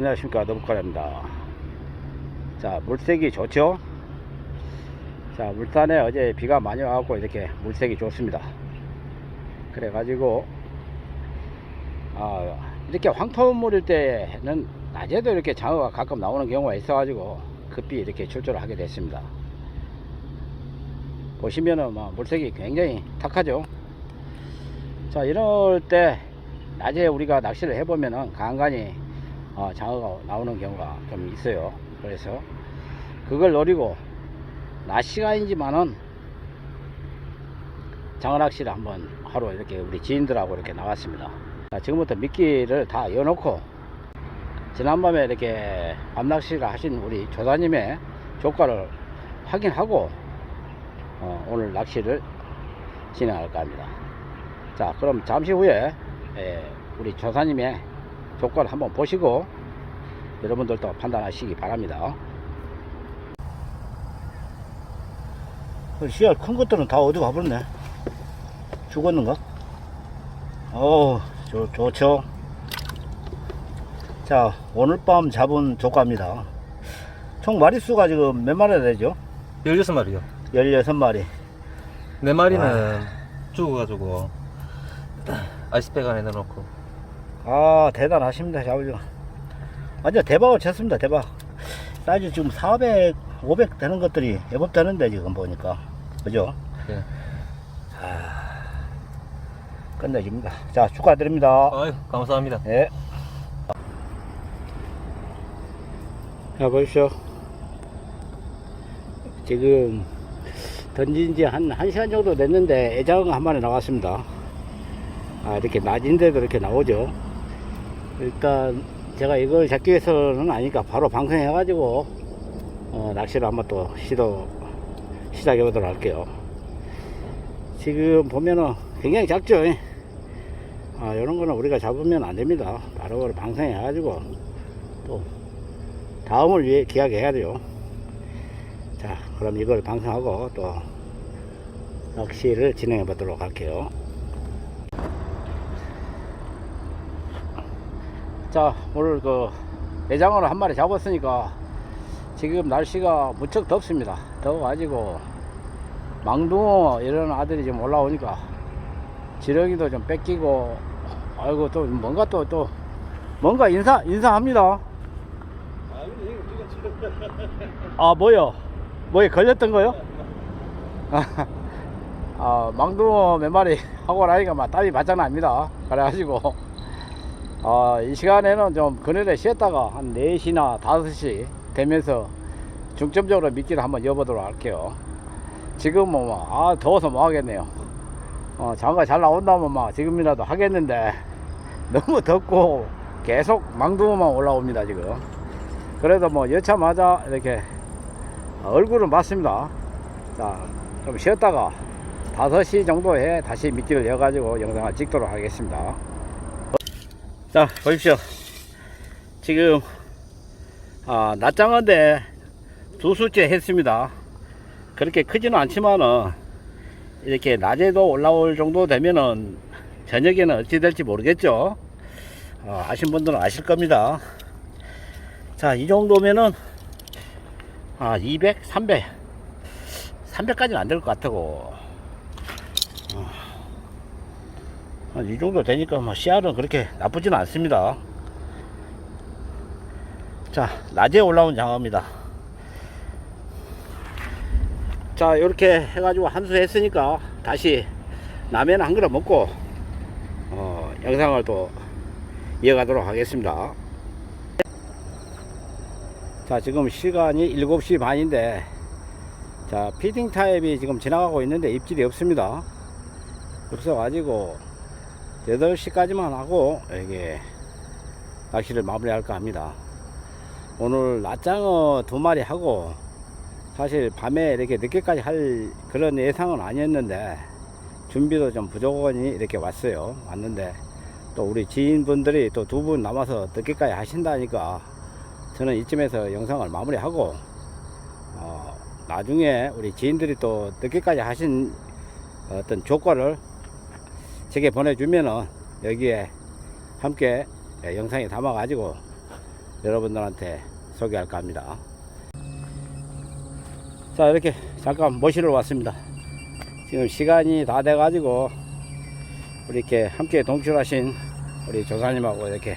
안녕하십니까. 너북가입니다. 자 물색이 좋죠? 자 물산에 어제 비가 많이 와갖고 이렇게 물색이 좋습니다. 그래 가지고 아 이렇게 황토물일 때는 낮에도 이렇게 장어가 가끔 나오는 경우가 있어 가지고 급히 이렇게 출조를 하게 됐습니다. 보시면은 뭐 물색이 굉장히 탁하죠? 자 이럴 때 낮에 우리가 낚시를 해보면은 간간히 어, 장어가 나오는 경우가 좀 있어요. 그래서 그걸 노리고 낮 시간이지만은 장어 낚시를 한번 하러 이렇게 우리 지인들하고 이렇게 나왔습니다. 자, 지금부터 미끼를 다 이어놓고 지난밤에 이렇게 밤낚시를 하신 우리 조사님의 조과를 확인하고 어, 오늘 낚시를 진행할까 합니다. 자, 그럼 잠시 후에 예, 우리 조사님의 조과를 한번 보시고 여러분들도 판단하시기 바랍니다. 그 씨알 큰 것들은 다 어디 가버렸네. 죽었는가? 어, 좋, 좋죠. 자, 오늘 밤 잡은 조과입니다. 총 마리수가 지금 몇 마리나 되죠? 16마리요. 16마리. 네 마리는 죽어가지고 아이스백 안에 넣어놓고 아 대단하십니다 자우죠 완전 대박을 쳤습니다 대박. 사이즈 지금 400 500 되는 것들이 제법 되는데 지금 보니까. 그죠? 예. 끝내줍니다. 자 축하드립니다. 아유 감사합니다. 예. 자 보십시오. 지금 던진 지 한 1시간 정도 됐는데 애장 한 마리 나왔습니다. 아 이렇게 낮인데도 이렇게 나오죠 일단 제가 이걸 잡기 위해서는 아니까 바로 방송해 가지고 어, 낚시를 한번 또 시도 시작해 보도록 할게요 지금 보면은 굉장히 작죠 아, 이런 거는 우리가 잡으면 안 됩니다. 바로 방생해 가지고 또 다음을 위해 기약해야 돼요. 자, 그럼 이걸 방송하고 또 낚시를 진행해 보도록 할게요. 자, 오늘 그 내장어를 한 마리 잡았으니까 지금 날씨가 무척 덥습니다. 더워가지고 망둥어 이런 아들이 좀 올라오니까 지렁이도 좀 뺏기고 아이고 또 뭔가 또또 뭔가 인사 인사합니다. 아 뭐요? 뭐에 걸렸던 거요? 아 망둥어 몇 마리 하고 나니까 막 땀이 바짝 납니다. 그래가지고 아, 이 시간에는 좀 그늘에 쉬었다가 한 4시나 5시 되면서 중점적으로 미끼를 한번 여보도록 할게요. 지금 뭐, 아, 더워서 뭐 하겠네요. 어, 장가 잘 나온다면 막 지금이라도 하겠는데 너무 덥고 계속 망둥어만 올라옵니다 지금. 그래도 뭐 여차마자 이렇게 얼굴은 맞습니다. 자 좀 쉬었다가 5시 정도에 다시 미끼를 여 가지고 영상을 찍도록 하겠습니다 자 보십시오 지금 아, 낮장어인데 두 수째 했습니다 그렇게 크지는 않지만은 이렇게 낮에도 올라올 정도 되면은 저녁에는 어찌 될지 모르겠죠. 어, 아신 분들은 아실 겁니다. 자, 이 정도면은 아, 200, 300, 300까지는 안 될 것 같고. 어, 한 이 정도 되니까 뭐 씨알은 그렇게 나쁘지는 않습니다. 자, 낮에 올라온 장어입니다. 자 이렇게 해가지고 한수 했으니까 다시 라면 한 그릇 먹고 어, 영상을 또 이어가도록 하겠습니다 자 지금 시간이 7시 반인데 자 피딩 타입이 지금 지나가고 있는데 입질이 없습니다 그래서 가지고 8시까지만 하고 여기 낚시를 마무리할까 합니다. 오늘 낮장어 두 마리 하고 사실 밤에 이렇게 늦게까지 할 그런 예상은 아니었는데 준비도 좀 부족하니 이렇게 왔어요. 왔는데 또 우리 지인분들이 또 두 분 남아서 늦게까지 하신다니까 저는 이쯤에서 영상을 마무리하고 어, 나중에 우리 지인들이 또 늦게까지 하신 어떤 조건을 제게 보내주면은 여기에 함께 영상에 담아 가지고 여러분들한테 소개할까 합니다. 자, 이렇게 잠깐 모시러 왔습니다. 지금 시간이 다 돼가지고, 우리 이렇게 함께 동출하신 우리 조사님하고 이렇게,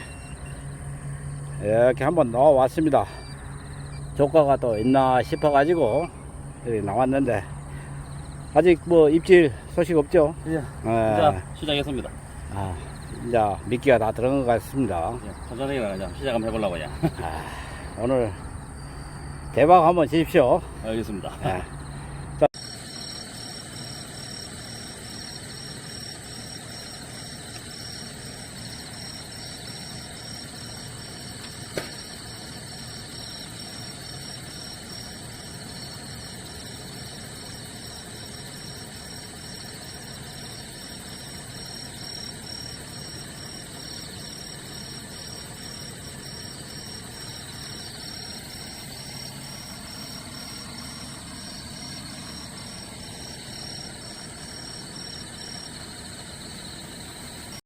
이렇게 한번 나와 왔습니다. 조과가 또 있나 싶어가지고, 여기 나왔는데, 아직 뭐 입질 소식 없죠? 예. 예. 자, 시작했습니다. 아, 이제 미끼가 다 들어간 것 같습니다. 예, 천천히 이제 시작 한번 해보려고요. 오늘 대박 한번 주십시오. 알겠습니다. 예.